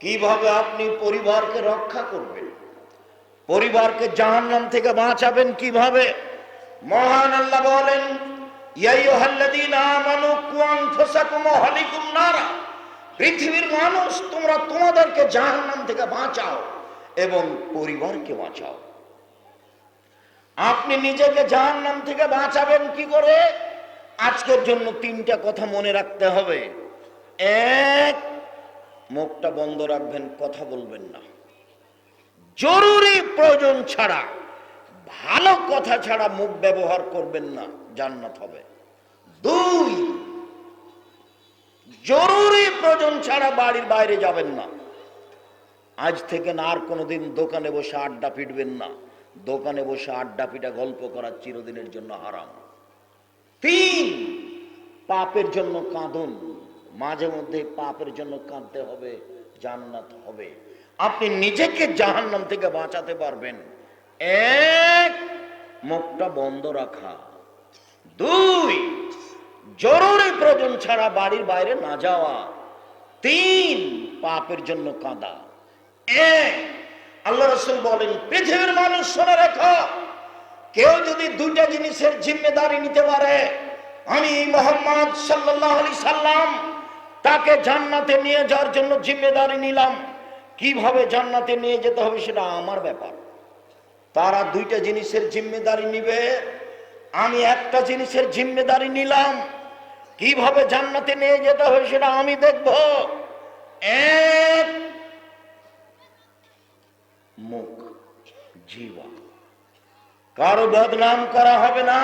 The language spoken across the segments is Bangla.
কীভাবে আপনি পরিবারকে রক্ষা করবেন? পরিবারকে জাহান্নাম থেকে বাঁচাবেন কীভাবে? মহান আল্লাহ বলেন পৃথিবীর মানুষ, তোমরা তোমাদেরকে জাহান্নাম থেকে বাঁচাও এবং পরিবারকে বাঁচাও। আপনি নিজেকে জাহান্নাম থেকে বাঁচাবেন কি করে? আজকের জন্য তিনটা কথা মনে রাখতে হবে। এক মুখটা বন্ধ রাখবেন, কথা বলবেন না। জরুরি প্রয়োজন ছাড়া, ভালো কথা ছাড়া মুখ ব্যবহার করবেন না, জান্নাত হবে। দুই, জরুরি প্রয়োজন ছাড়া বাড়ির বাইরে যাবেন না। আজ থেকে না আর কোনোদিন দোকানে বসে আড্ডা পিটবেন না। দোকানে বসে আড্ডা পিটা গল্প করা চিরদিনের জন্য হারাম। তিন, পাপের জন্য কাঁদুন। মাঝে মধ্যে পাপের জন্য কাঁদতে হবে, জান্নাত হবে। আপনি নিজেকে জাহান্নাম থেকে বাঁচাতে পারবেন। এক, মুখটা বন্ধ রাখা। দুই, জরুরি প্রয়োজন ছাড়া বাড়ির বাইরে না যাওয়া। তিন, পাপের জন্য কাঁদা। এক, আল্লাহ রসুল বলেন, পৃথিবীর মানুষ শুনে রেখো, কেউ যদি দুইটা জিনিসের জিম্মেদারি নিতে পারে, আমি মোহাম্মদ সাল্লাহ আলি সাল্লাম তাকে জান্নাতে নিয়ে যাওয়ার জন্য জিম্মেদারি নিলাম। কীভাবে জান্নাতে নিয়ে যেতে হবে সেটা আমার ব্যাপার। তারা দুইটা জিনিসের জিম্মেদারি নিবে। আমি একটা জিনিসের জিম্মেদারি নিলাম। কীভাবে জান্নাতে নিয়ে যেতে হবে সেটা আমি দেখব। মুখ জীবা কারও বদনাম করা হবে না,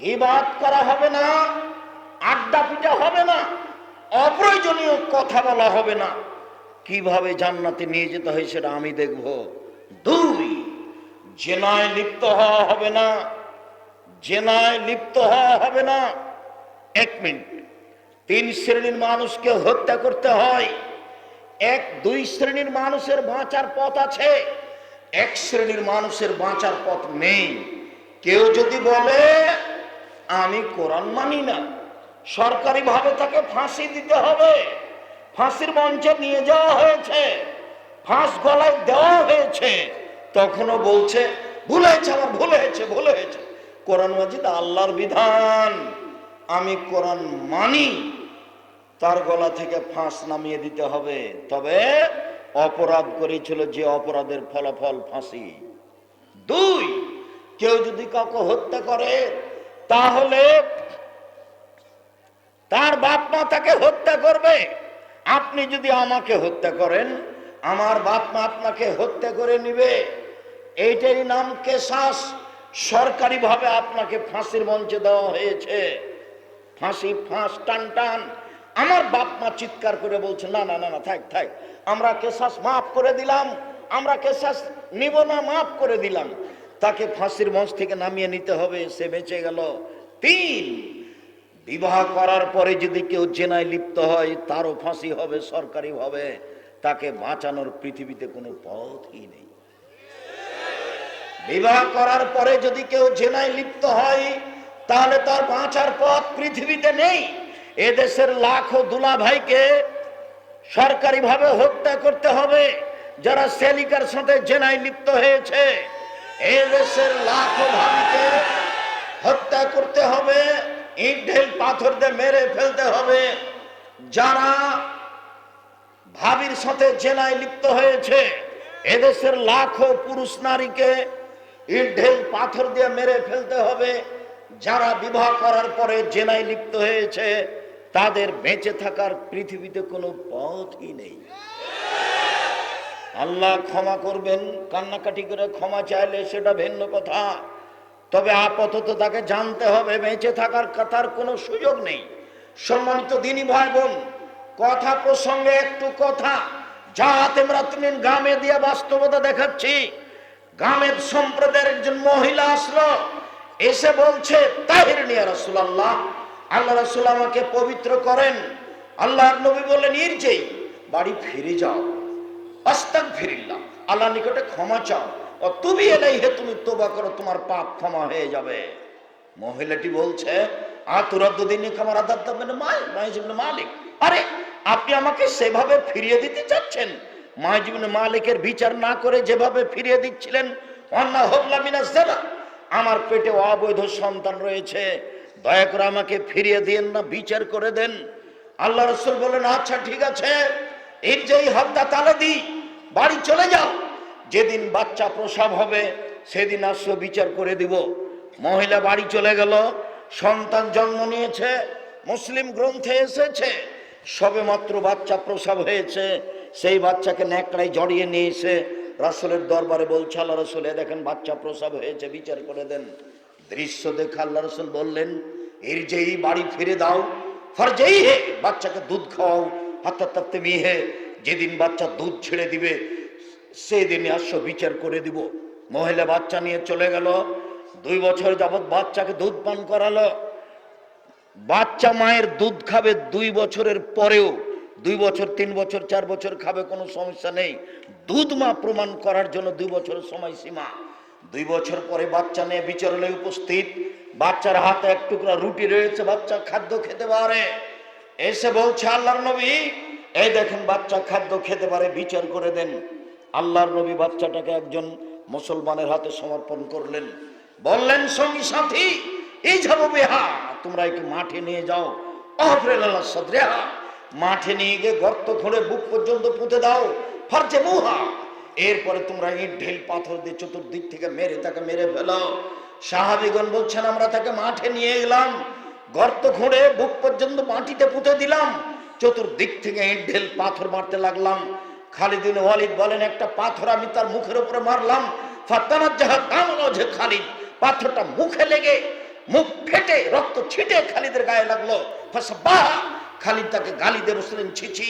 গিবাদ করা হবে না, আড্ডা পিটা হবে না। অপ্রয়োজনীয় কথা বলা হবে না। কীভাবে জান্নাতে নিয়ে যেতে হয় সেটা আমি দেখব। দুই, জেনায় লিপ্ত হওয়া হবে না। জেনায় লিপ্ত হওয়া হবে না। এক মিনিট। তিন শ্রেণির মানুষকে হত্যা করতে হয়। এক, দুই শ্রেণির মানুষের বাঁচার পথ আছে। এক শ্রেণির মানুষের বাঁচার পথ নেই। কেউ যদি বলে, আমি কোরআন মানি না। সরকারিভাবে তাকে ফাঁসি দিতে হবে। ফাঁসির মঞ্চে নিয়ে যাওয়া হয়েছে। ফাঁস গলায় দেওয়া হয়েছে। তখনও বলছে, ভুল হয়েছে আমার, ভুল হয়েছে ভুল হয়েছে। কোরআন মাজিদ আল্লাহর বিধান। আমি কোরআন মানি। তার গলা থেকে ফাঁস নামিয়ে দিতে হবে। তবে অপরাধ করেছিল যে অপরাধের ফলাফল ফাঁসি। দুই, কেউ যদি কাউকে হত্যা করে, তাহলে তার বাপ মা তাকে হত্যা করবে। আপনি যদি আমাকে হত্যা করেন, আমার বাপ মা আপনাকে হত্যা করে নিবে। এইটারই নাম কেশাস। সরকারিভাবে আপনাকে ফাঁসির মঞ্চে দেওয়া হয়েছে। ফাঁসি, ফাঁস, টান টান। আমার বাপ মা চিৎকার করে বলছে, না না না না, থাক থাক। আমরা কেশাস মাফ করে দিলাম। আমরা কেশাস নিব না, মাফ করে দিলাম। তাকে ফাঁসির মঞ্চ থেকে নামিয়ে নিতে হবে, সে বেঁচে গেল। তিন। বিবাহ করার পরে যদি কেউ জেনায় লিপ্ত হয়, তারও ফাঁসি হবে সরকারিভাবে তাকে বাঁচানোর পৃথিবীতে কোনো পথই নেই। বিবাহ করার পরে যদি কেউ জেনায় লিপ্ত হয়, তাহলে তার বাঁচার পথ পৃথিবীতে নেই। এদেশের লাখো দুলা ভাইকে সরকারিভাবে হত্যা করতে হবে। যারা সেলিকার সাথে জেনায় লিপ্ত হয়েছে, এদেশের লাখো ভাবিকে হত্যা করতে হবে। ইট ঢেল পাথর দিয়ে মেরে ফেলতে হবে। যারা ভাবির সাথে জেনায় লিপ্ত হয়েছে, এদেশের লাখো পুরুষ নারীকে ইট ঢেল পাথর দিয়ে মেরে ফেলতে হবে। যারা বিবাহ করার পরে জেনায় লিপ্ত হয়েছে, তাদের বেঁচে থাকার পৃথিবীতে কোনো পথই নেই। আল্লাহ ক্ষমা করবেন, কান্নাকাটি করে ক্ষমা চাইলে সেটা ভিন্ন কথা। তবে আপাতত তাকে জানতে হবে, বেঁচে থাকার কথার কোনো সুযোগ নেই। সম্মানিত দিনী ভাই বোন, কথা প্রসঙ্গে একটু কথা। যাতে আমরা তুমি গ্রামে দিয়ে বাস্তবতা দেখাচ্ছি। গ্রামের সম্প্রদায়ের একজন মহিলা আসলো, এসে বলছে, তাহির নিয়া রসুল্লাহ আল্লাহ রসুল আমাকে পবিত্র করেন। আল্লাহ নবী বললেন ইরজেই বাড়ি ফিরে যাও। আস্তাক ফিরিল্লাম আল্লাহ নিকটে ক্ষমা চাও। ও তুমি এলাই হে তুমি তোবা করো, তোমার পাপ ক্ষমা হয়ে যাবে। মহিলাটি বলছে আদাত মালিক। আরে, আপনি আমাকে সেভাবে ফিরিয়ে দিতে চাচ্ছেন? মাহিজবিন মালিকের বিচার না করে যেভাবে ফিরিয়ে দিচ্ছিলেন, অন্না হোকলা মিনাস জানা আমার পেটে অবৈধ সন্তান রয়েছে। দয়া করে আমাকে ফিরিয়ে দিন না, বিচার করে দেন। আল্লাহ রসুল বলেন আচ্ছা ঠিক আছে। এর যেই হত্যা তালে দি বাড়ি চলে যাও। যেদিন বাচ্চা প্রসাব হবে, সেদিন আসো বিচার করে দিব। মহিলা বাড়ি চলে গেল, সন্তান জন্ম নিয়েছে, মুসলিম গ্রন্থে এসেছে সবে মাত্র বাচ্চা প্রসাব হয়েছে, সেই বাচ্চাকে ন্যাকড়ায় জড়িয়ে নিয়ে এসে রাসুলের দরবারে বলছে, আল্লাহ রসুল দেখেন বাচ্চা প্রসাব হয়েছে, বিচার করে দেন। দৃশ্য দেখে আল্লাহ রসুল বললেন, এর যেই বাড়ি ফিরে দাও ফর যেই হে, বাচ্চাকে দুধ খাওয়াও হাত্তা তাত্তে মিহে যেদিন বাচ্চা দুধ ছেড়ে দিবে সেদিন আসো বিচার করে দিব। মহিলা বাচ্চা নিয়ে চলে গেল। দুই বছর যাবৎ বাচ্চাকে দুধ পান করালো। বাচ্চা মায়ের দুধ খাবে দুই বছরের পরেও। দুই বছর, তিন বছর, চার বছর খাবে কোনো সমস্যা নেই। দুধ মা প্রমাণ করার জন্য দুই বছরের সময়সীমা। দুই বছর পরে বাচ্চা নিয়ে বিচরণে উপস্থিত। বাচ্চার হাতে এক টুকরা রুটি রয়েছে, বাচ্চা খাদ্য খেতে পারে। এসে বলছে, আল্লাহর নবী, এই দেখেন বাচ্চা খাদ্য খেতে পারে, বিচার করে দেন। আল্লাহর নবী বাচ্চাটাকে একজন মুসলমানের হাতে সমর্পণ করলেন। বললেন, সঙ্গী সাথী, এই যাব বেহা, তোমরা একটু মাঠে নিয়ে যাও। সদরেহা, মাঠে নিয়ে গিয়ে গর্ত খুঁড়ে বুক পর্যন্ত পুঁতে দাও। ফার্জে মুহা, এরপরে তোমরা ইট, ঢেল, পাথর দিয়ে চতুর্দিক থেকে মেরে তাকে মেরে ফেলো। সাহাবিগণ বলছেন, আমরা তাকে মাঠে নিয়ে গেলাম গর্ত খুঁড়ে বুক পর্যন্ত মাটিতে পুঁতে দিলাম। চতুর্দিক থেকে ইট, ঢেল, পাথর মারতে লাগলাম। খালিদিন ওয়ালিদ বলেন, একটা পাথর আমি তার মুখের উপরে মারলাম। খালিদ। পাথরটা মুখে লেগে মুখ ফেটে রক্ত ছিটে খালিদের গায়ে লাগল। খালিদ তাকে গালি দিয়ে বসলেন ছিছি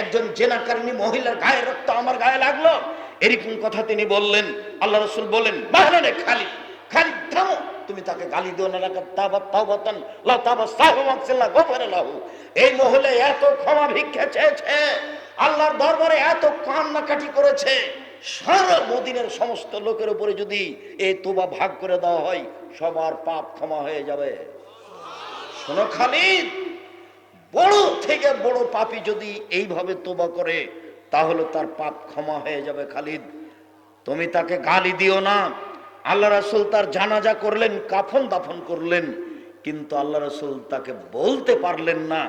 একজন জেনাকারিনী মহিলার গায়ে রক্ত আমার গায়ে লাগল? এরকম কথা তিনি বললেন। আল্লাহ রসুল বলেন বাহানে খালিদ খালিদ থামো, তুমি তাকে গালি দিও না এই মহলে এত ক্ষমা ভিক্ষা চেয়েছে। আল্লাহর দরবারে এত কান্নাকাটি করেছে, সারা মদিনের সমস্ত লোকের উপরে যদি এই তোবা ভাগ করে দেওয়া হয়, সবার পাপ ক্ষমা হয়ে যাবে। শোনো খালিদ, বড় থেকে বড় পাপী যদি এইভাবে তোবা করে, তাহলে তার পাপ ক্ষমা হয়ে যাবে খালিদ। তুমি তাকে গালি দিও না। আল্লাহ রাসুল তার জানাজা করলেন, কাফন দাফন করলেন, কিন্তু আল্লাহ রাসুল তাকে বলতে পারলেন না।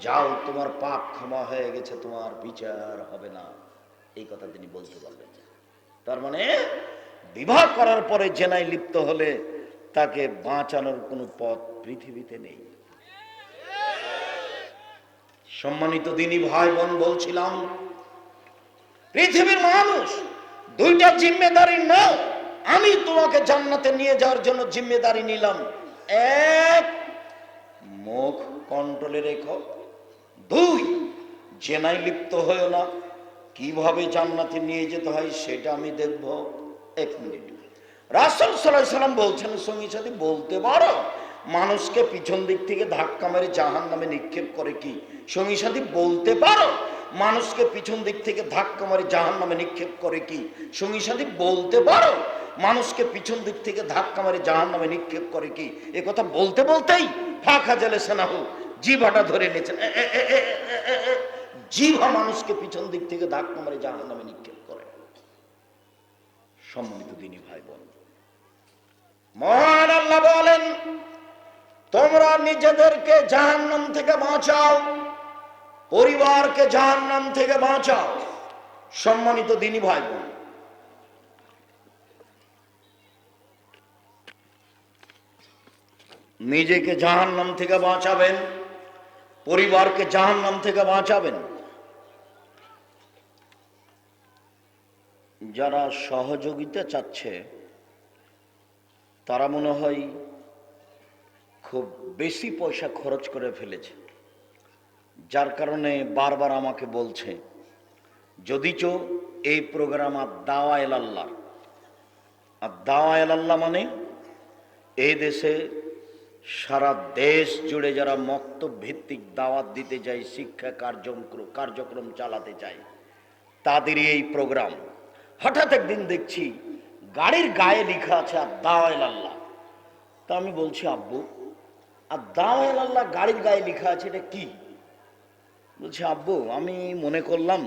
যাও, তোমার পাপ ক্ষমা হয়ে গেছে, তোমার বিচার হবে না। এই কথা তিনি বলতে পারলেন। তার মানে বিবাহ করার পরে জেনায় লিপ্ত হলে তাকে বাঁচানোর কোনো পথ পৃথিবীতে নেই। সম্মানিত দিনী ভাই বোন বলছিলাম, পৃথিবীর মানুষ দুইটা জিম্মেদারি নাও, আমি তোমাকে জান্নাতে নিয়ে যাওয়ার জন্য জিম্মেদারি নিলাম। এক, মুখ কন্ট্রোলে রেখো। দুই জেনাই লিপ্ত হয়েও না। কীভাবে জান্নাতে নিয়ে যেতে হয় সেটা আমি দেখব এক মিনিট। রাসুল সাল্লাহ সাল্লাম বলছেন, সঙ্গী সাথে, বলতে পারো, মানুষকে পিছন দিক থেকে ধাক্কা মেরে জাহান নামে নিক্ষেপ করে কি? সঙ্গী সাথী, বলতে পারো, মানুষকে পিছন দিক থেকে ধাক্কা মারে জাহান নামে নিক্ষেপ করে কি? সঙ্গী সাথী, বলতে পারো, মানুষকে পিছন দিক থেকে ধাক্কা মারে জাহান নামে নিক্ষেপ করে কি? কথা বলতে বলতেই ফাঁকা জেলে সেনাহু জিভাটা ধরে নিয়েছেন। জিভা মানুষকে পিছন দিক থেকে ধাক্কা মারে জাহান নামে নিক্ষেপ করে। সম্মানিত দিনী ভাই বোন মহান আল্লাহ বলেন, তোমরা নিজেদেরকে জাহান্নাম থেকে বাঁচাও, পরিবারকে জাহান্নাম থেকে বাঁচাও। সম্মানিত দিনী ভাই বোন নিজেকে জাহান্নাম থেকে বাঁচাবেন পরিবারকে জাহান্নাম থেকে বাঁচাবেন। যারা সহযোগিতা চাচ্ছে, তারা মনে হয় খুব বেশি পয়সা খরচ করে ফেলেছে। যার কারণে বারবার আমাকে বলছে, যদিচ এই প্রোগ্রাম আর দাওয়া এলাল্লাহ। আর দাওয়া এলাল্লাহ মানে এই দেশে সারা দেশ জুড়ে যারা মক্তব ভিত্তিক দাওয়াত দিতে যায়, শিক্ষা কার্যক্রম কার্যক্রম চালাতে চায় তাদেরই এই প্রোগ্রাম। হঠাৎ একদিন দেখছি গাড়ির গায়ে লেখা আছে আর দাওয়াল আল্লাহ। তা আমি বলছি, আব্বু আর দাওয়াল আল্লাহ গাড়ির গায়ে লেখা আছে, এটা কি? বলছি, আব্বু, আমি মনে করলাম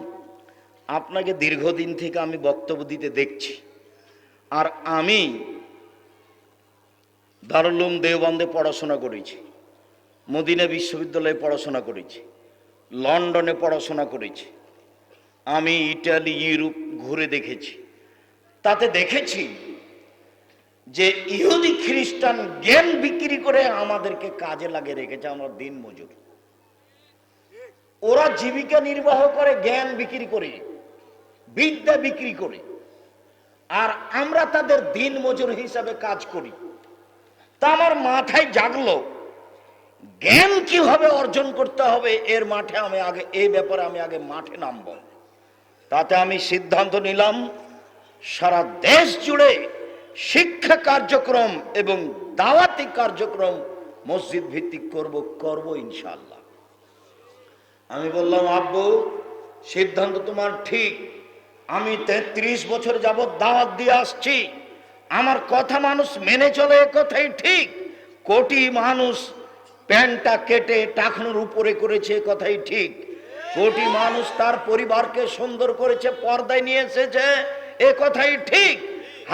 আপনাকে দীর্ঘদিন থেকে আমি বক্তব্য দিতে দেখছি। আর আমি দারুলুম দেওবন্দে পড়াশোনা করেছি। মদিনা বিশ্ববিদ্যালয়ে পড়াশোনা করেছি। লন্ডনে পড়াশোনা করেছি। আমি ইটালি, ইউরোপ ঘুরে দেখেছি। তাতে দেখেছি যে ইহুদি খ্রিস্টান জ্ঞান বিক্রি করে আমাদেরকে কাজে লাগিয়ে রেখেছে আমরা দিন মজুর। ওরা জীবিকা নির্বাহ করে, জ্ঞান বিক্রি করে, বিদ্যা বিক্রি করে। আর আমরা তাদের দিন মজুর হিসাবে কাজ করি। তা আমার মাথায় জাগলো। জ্ঞান কীভাবে অর্জন করতে হবে, এর মাঠে আমি আগে এই ব্যাপারে আমি আগে মাঠে নামব। তাতে আমি সিদ্ধান্ত নিলাম, সারা দেশ জুড়ে শিক্ষা কার্যক্রম এবং দাওয়াতি কার্যক্রম মসজিদ ভিত্তিক করব করব ইনশাল্লাহ আমি বললাম, আব্বু, সিদ্ধান্ত তোমার ঠিক। আমি তেত্রিশ বছর যাবৎ দাওয়াত দিয়ে আসছি। আমার কথা মানুষ মেনে চলে কথাই ঠিক। কোটি মানুষ প্যান্টটা কেটে টাকনুর উপরে করেছে কথাই ঠিক। কোটি মানুষ তার পরিবারকে সুন্দর করেছে, পর্দায় নিয়ে এসেছে, এ কথাই ঠিক।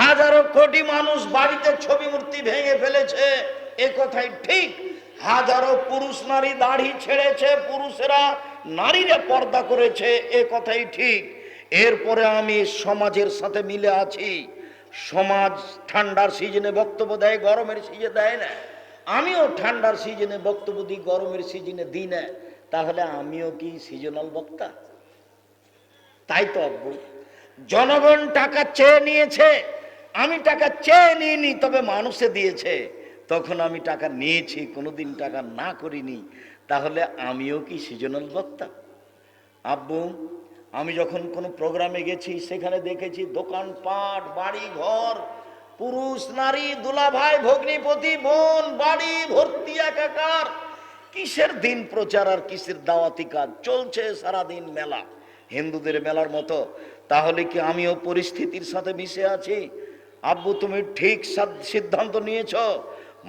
হাজারো কোটি মানুষ বাড়িতে ছবি মূর্তি ভেঙে ফেলেছে, এ কথাই ঠিক। হাজারো পুরুষ নারী দাড়ি ছেড়েছে, পুরুষেরা নারীরা পর্দা করেছে, এ কথাই ঠিক। এরপরে আমি সমাজের সাথে মিলে আছি। সমাজ ঠান্ডার সিজনে বক্তব্য দেয়, গরমের সিজনে দেয় না। আমিও ঠান্ডার সিজনে বক্তব্য দিই, গরমের সিজনে দিই না। তাহলে আমিও কি সিজনাল বক্তা? তাই তো আব্বু জনগণ টাকা চেয়ে নিয়েছে, আমি টাকা চেয়ে নিইনি, তবে মানুষে দিয়েছে। তখন আমি টাকা নিয়েছি, কোনোদিন টাকা না করিনি। তাহলে আমিও কি সিজনাল বক্তা? আব্বু আমি যখন কোনো প্রোগ্রামে গেছি, সেখানে দেখেছি দোকানপাট বাড়ি ঘর, পুরুষ, নারী, দুলাভাই, ভগ্নিপতি, বোন, বাড়ি, ভর্তি, একাকার। কিসের দিন প্রচার আর কিসের দাওয়াতি কাজ? চলছে সারাদিন মেলা। হিন্দুদের মেলার মতো। তাহলে কি আমিও পরিস্থিতির সাথে মিশে আছি? আব্বু, তুমি ঠিক সিদ্ধান্ত নিয়েছ?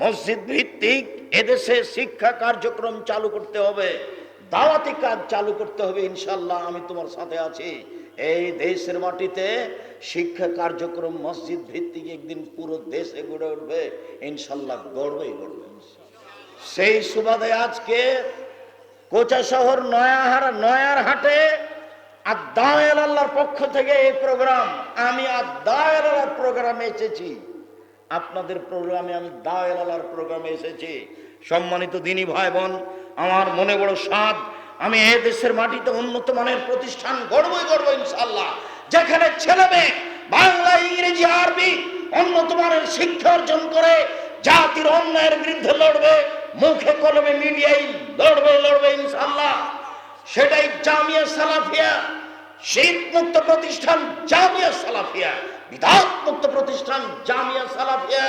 মসজিদ ভিত্তিক এদেশে শিক্ষা কার্যক্রম চালু করতে হবে। দাওয়াতি কাজ চালু করতে হবে ইনশাল্লাহ আমি তোমার সাথে আছি। এই দেশের মাটিতে শিক্ষা কার্যক্রম মসজিদ ভিত্তিক একদিন পুরো দেশে গড়ে উঠবে ইনশাল্লাহ গড়বেই গড়বে। সেই সুবাদে আজকে কোচা শহর নয়াহার নয়ার হাটে আদায়ের আল্লাহর পক্ষ থেকে এই প্রোগ্রাম, আমি আদায়ের প্রোগ্রামে এসেছি। আপনাদের প্রোগ্রামে আমি দায়ের আল্লাহর প্রোগ্রামে এসেছি। সম্মানিত দিনী ভাই বোন আমার মনে বড় স্বাদ। আমি এ দেশের মাটিতে উন্নত মানের প্রতিষ্ঠান গড়বই গড়ব ইনশাল্লাহ যেখানে ছেলে মেয়ে, বাংলা, ইংরেজি, আরবি উন্নত মানের শিক্ষা অর্জন করে, জাতির অন্যায়ের বিরুদ্ধে লড়বে, মুখে কলমে মিডিয়ায় লড়বে লড়বে ইনশাল্লাহ সেটাই জামিয়া সালাফিয়া শীত মুক্ত প্রতিষ্ঠান জামিয়া সালাফিয়া বিধাত মুক্ত প্রতিষ্ঠান জামিয়া সালাফিয়া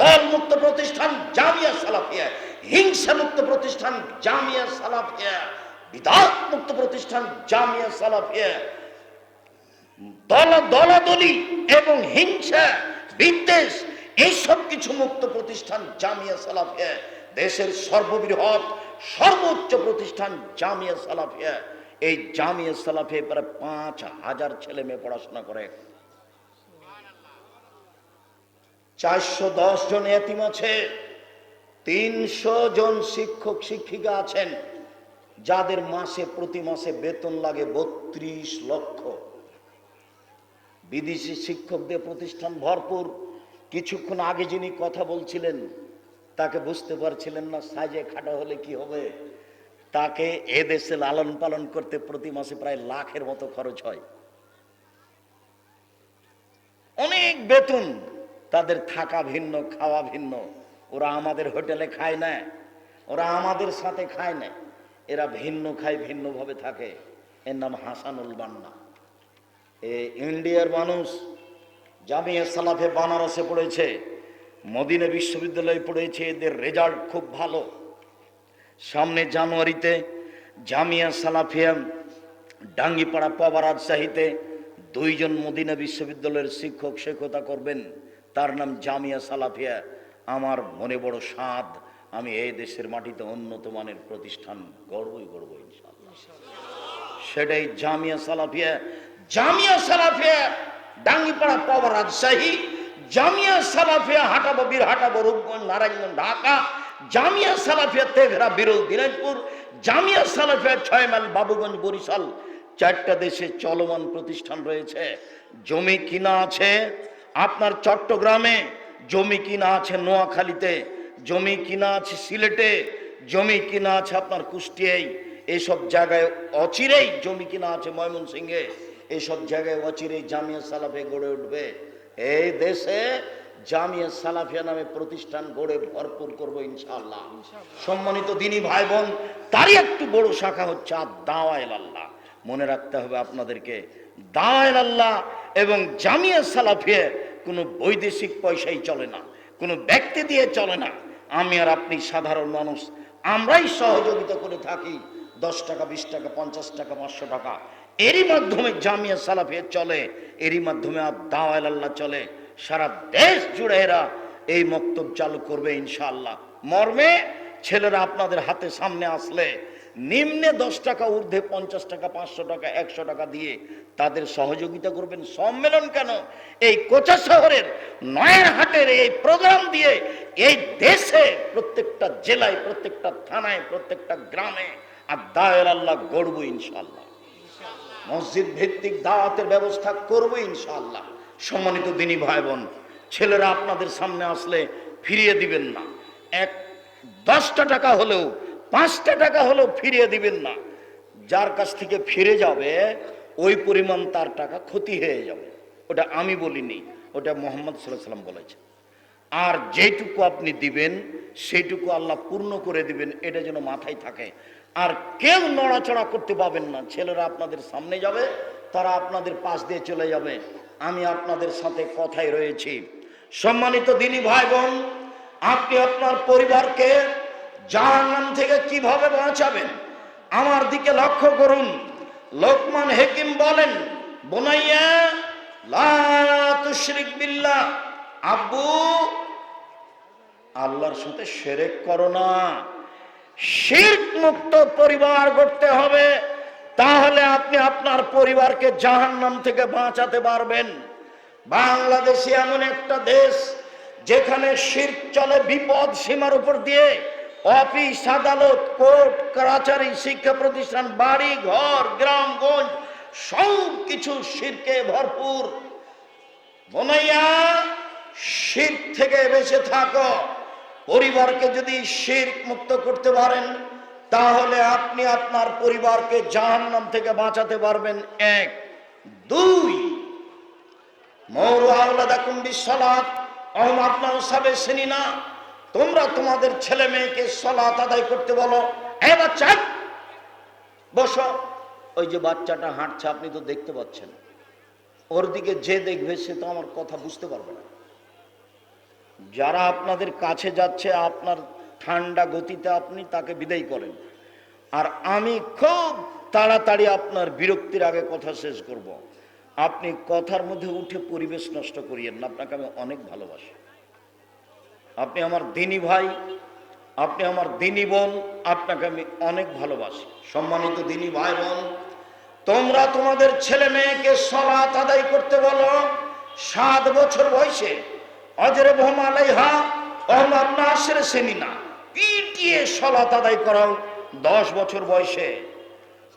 দল মুক্ত প্রতিষ্ঠান জামিয়া সালাফিয়া। হিংসা মুক্ত প্রতিষ্ঠান জামিয়া সালাফিয়া বিধাত মুক্ত প্রতিষ্ঠান জামিয়া সালাফিয়া। দল, দলাদলি এবং হিংসা, বিদ্বেষ, এইসব কিছু মুক্ত প্রতিষ্ঠান জামিয়া সালাফিয়া। দেশের সর্ববৃহৎ, সর্বোচ্চ প্রতিষ্ঠান জামিয়া সালাফিয়া। এই জামিয়া সালাফিয়া প্রায় পাঁচ হাজার ছেলে মেয়ে পড়াশোনা করে। চারশো দশ জন এতিম আছে। তিনশো জন শিক্ষক, শিক্ষিকা আছেন, যাদের মাসে, প্রতি মাসে বেতন লাগে বত্রিশ লক্ষ। বিদেশি শিক্ষকদের প্রতিষ্ঠান ভরপুর। কিছুক্ষণ আগে যিনি কথা বলছিলেন, তাকে বুঝতে পারছিলেন না, সাজে খাটা হলে কি হবে? তাকে এ দেশে লালন পালন করতে প্রতি মাসে প্রায় লাখের মতো খরচ হয়। অনেক বেতন তাদের থাকা ভিন্ন, খাওয়া ভিন্ন। ওরা আমাদের হোটেলে খায় না, ওরা আমাদের সাথে খায় না। এরা ভিন্ন খায়, ভিন্নভাবে থাকে। এর নাম হাসানুল বান্না। এ ইন্ডিয়ার মানুষ জামিয়া সালাফে বানারসে পড়েছে, মদিনা বিশ্ববিদ্যালয়ে পড়েছে, এদের রেজাল্ট খুব ভালো। সামনে জানুয়ারিতে জামিয়া সালাফিয়া ডাঙ্গিপাড়া পাওয়া রাজশাহীতে দুইজন মদিনা বিশ্ববিদ্যালয়ের শিক্ষক শিক্ষকতা করবেন। তার নাম জামিয়া সালাফিয়া। আমার মনে বড় স্বাদ, আমি এই দেশের মাটিতে উন্নত মানের প্রতিষ্ঠান গড়ব ইনশাআল্লাহ। সেটাই জামিয়া সালাফিয়া। জামিয়া সালাফিয়া, ডাঙ্গিপাড়া পাওয়া রাজশাহী। জামিয়া সালাফিয়া হাটাবো বীরহাটা রূপগঞ্জ, নারায়ণগঞ্জ, ঢাকা। জামিয়া সালাফিয়া তেঘরা, বিরল দিনাজপুর। জামিয়া সালাফিয়া ছয় মাইল, বাবুগঞ্জ, বরিশাল। চারটা দেশে চলমান প্রতিষ্ঠান রয়েছে। জমি কিনা আছে। আপনার চট্টগ্রামে জমি কিনা আছে নোয়াখালীতে জমি কিনা আছে সিলেটে জমি কিনা আছে আপনার কুষ্টিয়ায় এইসব জায়গায় অচিরেই জমি কিনা আছে ময়মনসিংহে এইসব জায়গায় অচিরেই জামিয়া সালাফে গড়ে উঠবে। এই দেশে জামিয়া সালাফিয়া নামে প্রতিষ্ঠান গড়ে ভরপুর করব ইনশাল্লাহ সম্মানিত দিনী ভাই বোন তারই একটু বড় শাখা হচ্ছে আর দাওয়াইল আল্লাহ। মনে রাখতে হবে আপনাদেরকে দাওয়াইল আল্লাহ এবং জামিয়া সালাফিয়া কোনো বৈদেশিক পয়সাই চলে না, কোনো ব্যক্তি দিয়ে চলে না। আমি আর আপনি সাধারণ মানুষ, আমরাই সহযোগিতা করে থাকি। দশ টাকা, বিশ টাকা, পঞ্চাশ টাকা, পাঁচশো টাকা। এরই মাধ্যমে জামিয়া সালাফিয়া চলে, এরই মাধ্যমে দাওয়াল আল্লাহ চলে। সারা দেশ জুড়ে এরা এই মক্তব চালু করবে ইনশাআল্লাহ। মর্মে ছেলেরা আপনাদের হাতে সামনে আসলে নিম্নে দশ টাকা, ঊর্ধ্বে পঞ্চাশ টাকা, পাঁচশো টাকা, একশো টাকা দিয়ে তাদের সহযোগিতা করবেন। সম্মেলন কেন? এই কোচা শহরের নয়ের হাটের এই প্রোগ্রাম দিয়ে এই দেশে প্রত্যেকটা জেলায়, প্রত্যেকটা থানায়, প্রত্যেকটা গ্রামে আর দায়ের আল্লাহ গড়ব ইনশাল্লাহ মসজিদ ভিত্তিক দাওয়াতের ব্যবস্থা করব ইনশাল্লাহ সম্মানিত দিনী ভাই বোন ছেলেরা আপনাদের সামনে আসলে ফিরিয়ে দিবেন না। এক, দশটা টাকা হলেও, পাঁচটা টাকা হলেও ফিরিয়ে দিবেন না। যার কাছ থেকে ফিরে যাবে ওই পরিমাণ তার টাকা ক্ষতি হয়ে যাবে। ওটা আমি বলিনি, ওটা মোহাম্মদ সাল্লাম বলেছে আর যেটুকু আপনি দিবেন সেইটুকু আল্লাহ পূর্ণ করে দিবেন, এটা যেন মাথায় থাকে। আর কেউ নড়াচড়া করতে পাবেন না। ছেলেরা আপনাদের সামনে যাবে, তারা আপনাদের পাশ দিয়ে চলে যাবে। আমি আপনাদের সাথে কথাই রয়েছি। সম্মানিত দিনী ভাই বোন আপনি আপনার পরিবারকে জাহান্নাম থেকে কীভাবে বাঁচাবেন? আমার দিকে লক্ষ্য করুন। লোকমান হেকিম বলেন, বোনাইয়া লা তুশরিক বিল্লাহ, আব্বু, আল্লাহর সাথে সেরেক করো না। শির্ক মুক্ত পরিবার করতে হবে, তাহলে আপনি আপনার পরিবারকে জাহান্নাম থেকে বাঁচাতে পারবেন। বাংলাদেশে এমন একটা দেশ যেখানে শির্ক চলে বিপদ সীমার উপর দিয়ে অফিস, আদালত, কোর্ট কাছারি শিক্ষা প্রতিষ্ঠান, বাড়ি, ঘর গ্রামগঞ্জ সব কিছু শিরকে ভরপুর। বোনাইয়া শির থেকে বেঁচে থাকো। পরিবারকে যদি শির মুক্ত করতে পারেন, তাহলে আপনি আপনার পরিবারকে জাহান্নাম থেকে বাঁচাতে পারবেন। এক। দুই। মৌর আওলাদা কুম্বি আপনার সাবে চিনি না। তোমরা তোমাদের ছেলে মেয়েকে সলাৎ আদায় করতে বলো। এ বাচ্চা, বসো। ওই যে বাচ্চাটা হাঁটছে, আপনি তো দেখতে পাচ্ছেন। ওর দিকে যে দেখবে, সে তো আমার কথা বুঝতে পারবে না। যারা আপনাদের কাছে যাচ্ছে, আপনার ঠান্ডা গতিতে আপনি তাকে বিদায় করেন। আর আমি খুব তাড়াতাড়ি আপনার বিরক্তির আগে কথা শেষ করব। আপনি কথার মধ্যে উঠে পরিবেশ নষ্ট করিয়েন না, আপনাকে আমি অনেক ভালোবাসি। আপনি আমার দিনী ভাই, আপনি আমার দিনী বোন, আপনাকে আমি অনেক ভালোবাসি। সম্মানিত দিনী ভাই বোন, তোমরা তোমাদের ছেলে মেয়েকে সলাত আদায় করতে বলো, সাত বছর বয়সে অজরে বহম আলাইহা, অহমাদ নাসের সেমিনা পিটিয়ে সলাত আদায় করাও দশ বছর বয়সে।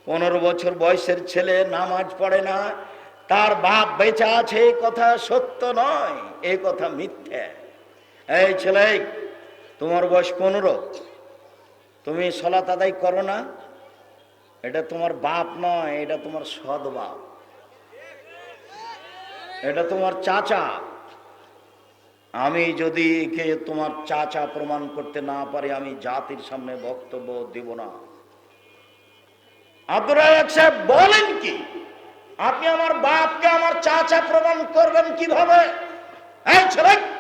পনেরো বছর বয়সের ছেলে নামাজ পড়ে না, তার বাপ বেঁচে আছে এই কথা সত্য নয় এই কথা মিথ্যে। এই ছেলে, তোমার বয়স পনেরো। তুমি সলাত আদায় করো না। এটা তোমার বাপ নয়, এটা তোমার সৎ বাপ। এটা তোমার চাচা। আমি যদি একে তোমার চাচা প্রমাণ করতে না পারি, আমি জাতির সামনে বক্তব্য দেব না। রাজাক সাহেব বলেন কি, আপনি আমার বাপকে, আমার চাচা প্রমাণ করবেন কীভাবে? ছেলে!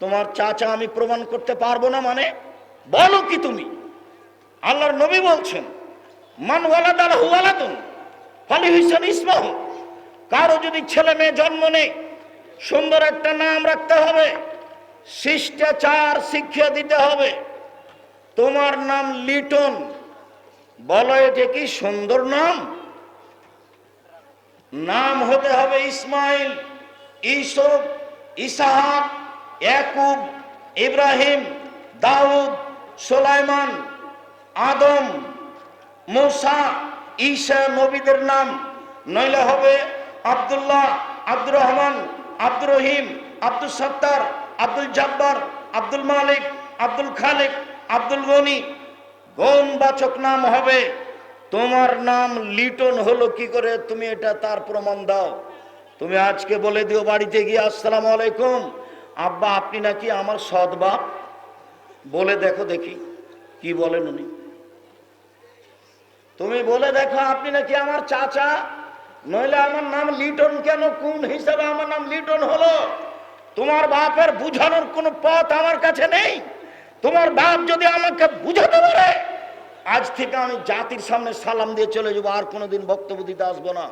তোমার চাচা আমি প্রমাণ করতে পারব না মানে? বলো কি তুমি? আল্লাহর নবী বলছেন, মান কারও যদি ছেলে মেয়ে জন্ম নেই সুন্দর একটা নাম রাখতে হবে, শিষ্টাচার শিক্ষা দিতে হবে। তোমার নাম লিটন। বলো এটা কি সুন্দর নাম? নাম হতে হবে ইসমাইল ইসব ইসাহাক ইয়াকুব, ইব্রাহিম, দাউদ, সোলাইমান, আদম, মুসা ঈসা নবীদের নাম। নইলে হবে আব্দুল্লাহ, আব্দুর রহমান, আব্দুর রহিম আব্দুল সত্তার, আব্দুল জব্বার, আব্দুল মালিক, আব্দুল খালিক, আব্দুল গনি। গৌণবাচক নাম হবে। তোমার নাম লিটন হলো কি করে? তুমি এটা তার প্রমাণ দাও। তুমি আজকে বলে দিও বাড়িতে গিয়ে, আসসালামু আলাইকুম। আব্বা, আপনি নাকি আমার সৎ বাপ? বলে দেখো দেখি, কি বলেন উনি? তুমি বলে দেখো, আপনি নাকি আমার চাচা? নইলে আমার নাম লিটন কেন? কোন হিসাবে আমার নাম লিটন হলো? তোমার বাপের বুঝানোর কোনো পথ আমার কাছে নেই। তোমার বাপ যদি আমাকে বুঝাতে পারে, আজ থেকে আমি জাতির সামনে সালাম দিয়ে চলে যাব, আর কোনোদিন বক্তব্য দিতে আসব না।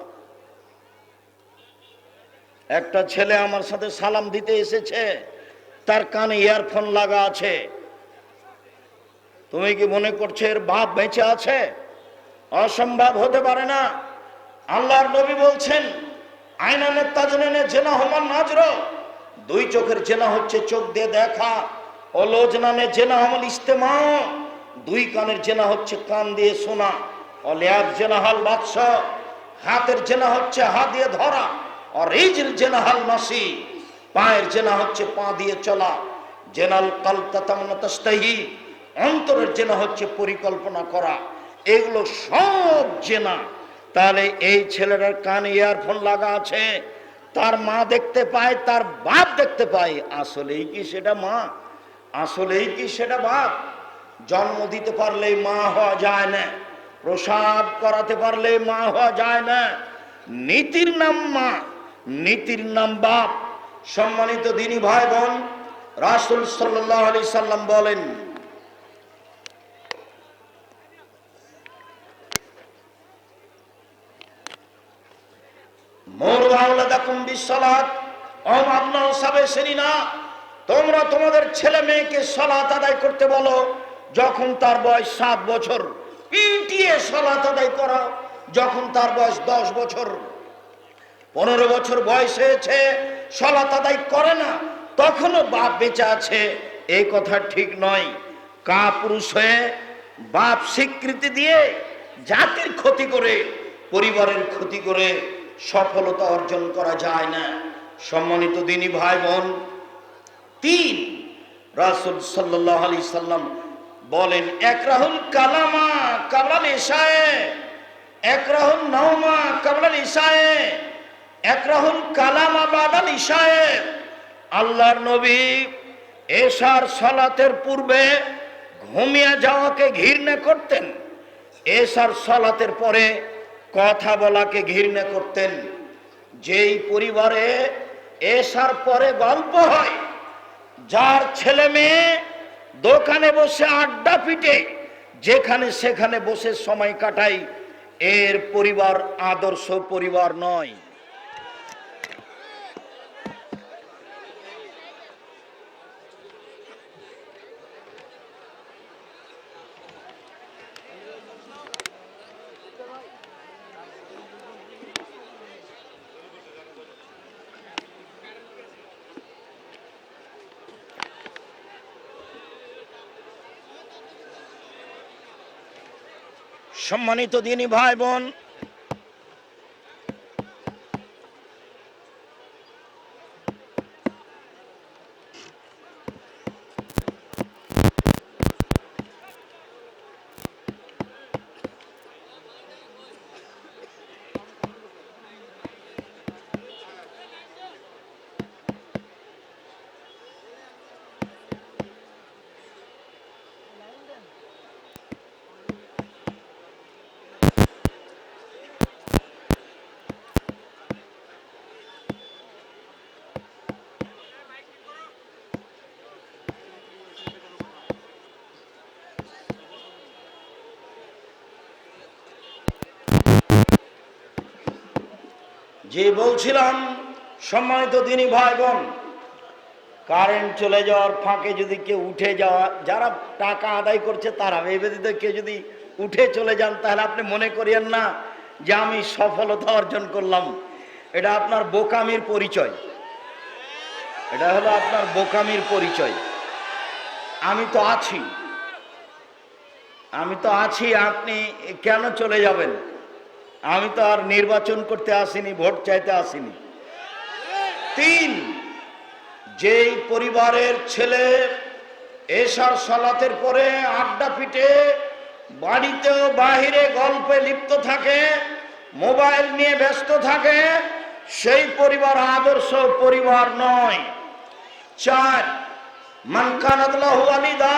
একটা ছেলে আমার সাথে সালাম দিতে এসেছে, তার কানে ইয়ারফোন লাগা আছে। তুমি কি মনে করছ এর বাপ বেঁচে আছে? অসম্ভব হতে পারে না। আল্লাহর নবী বলছেন আইনানে তাজনেনে জেনা হমান নাজর। দুই চোখের জেনা হচ্ছে চোখ দিয়ে দেখা। ও লোজনানে জেনা হমল ইস্তেমা। দুই কানের জেনা হচ্ছে কান দিয়ে শোনা। ও লেয়াব জেনা হল বাদশ। হাতের জেনা হচ্ছে হাত দিয়ে ধরা। রিজল জেনা হল নসি পায়ের জেনা হচ্ছে পা দিয়ে চলা। জেনাল কাল তাতামনাতাস্তাহি অন্তরের জেনা হচ্ছে পরিকল্পনা করা। এগুলো সব জেনা। তাহলে এই ছেলেটার কানে ইয়ারফোন লাগা আছে। তার মা দেখতে পায়, তার বাপ দেখতে পায়। আসলেই কি সেটা মা? আসলেই কি সেটা বাপ? জন্ম দিতে পারলেই মা হওয়া যায় না। প্রসাদ করাতে পারলে মা হওয়া যায় না। নীতির নাম মা। নীতির নাম বাপ। সম্মানিত দিনী ভাই বোন রাসুল সাল্লাহ আলি সাল্লাম বলেন তোমরা তোমাদের ছেলে মেয়েকে সলাত আদায় করতে বলো, যখন তার বয়স সাত বছর। পিটিয়ে সলাত আদায় করো যখন তার বয়স দশ বছর। পনেরো বছর বয়স হয়েছে সলাত আদায় করে না। তখনও বাপ বেঁচে আছে, এই কথা ঠিক নয়। কা পুরুষ হয়ে বাপ স্বীকৃতি দিয়ে জাতির ক্ষতি করে, পরিবারের ক্ষতি করে সফলতা অর্জন করা যায় না। সম্মানিত দিনী ভাই বোন তিন রাসুল সাল্লাহ আলি সাল্লাম বলেন, একরাহুল কালামা কাবলাল ইশায়ে একরাহুল নওমা কাবলাল ইশায়ে একরাহুল কালামা বাদাল ইশায়ে আল্লাহর নবী এশার সলাতের পূর্বে ঘুমিয়ে যাওয়াকে ঘৃণা করতেন। এশার সলাতের পরে কথা বলাকে ঘৃণা করতেন। যেই পরিবারে এশার পরে গল্প হয়, যার ছেলে মেয়ে দোকানে বসে আড্ডা পিটে, যেখানে সেখানে বসে সময় কাটাই এর পরিবার আদর্শ পরিবার নয়। সম্মানিত দিনী ভাই বোন যে বলছিলাম, সম্মানিত দিনী ভাই বোন কারেন্ট চলে যাওয়ার ফাঁকে যদি কেউ উঠে যাওয়া, যারা টাকা আদায় করছে তারা এই কেউ যদি উঠে চলে যান, তাহলে আপনি মনে করিয়েন না যে আমি সফলতা অর্জন করলাম। এটা আপনার বোকামির পরিচয়। এটা হলো আপনার বোকামির পরিচয়। আমি তো আছি। আমি তো আছি, আপনি কেন চলে যাবেন? আমি তো আর নির্বাচন করতে আসিনি, ভোট চাইতে আসিনি। তিন, যেই পরিবারের ছেলে এশার সালাতের পরে আড্ডা পিটে বাড়িতেও বাহিরে গল্পে লিপ্ত থাকে, মোবাইল নিয়ে ব্যস্ত থাকে, সেই পরিবার আদর্শ পরিবার নয়। চার, মান কানাত লাহু আলিদা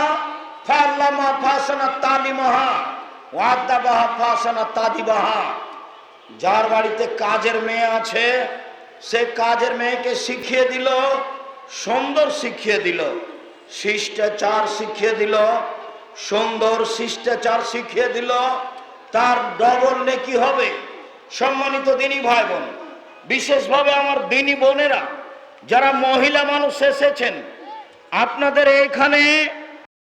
ফাল্লামা ফাসানা তালিমাহা ফাসানা তাদিবাহা। যার বাড়িতে কাজের মেয়ে আছে, সে কাজের মেয়েকে শিখিয়ে দিল, সুন্দর শিখিয়ে দিল, শিষ্টাচার শিখিয়ে দিল, সুন্দর শিষ্টাচার শিখিয়ে দিল, তার ডবল নেকি হবে। সম্মানিত দিনী ভাই বোন বিশেষভাবে আমার দিনী বোনেরা, যারা মহিলা মানুষ এসেছেন, আপনাদের এখানে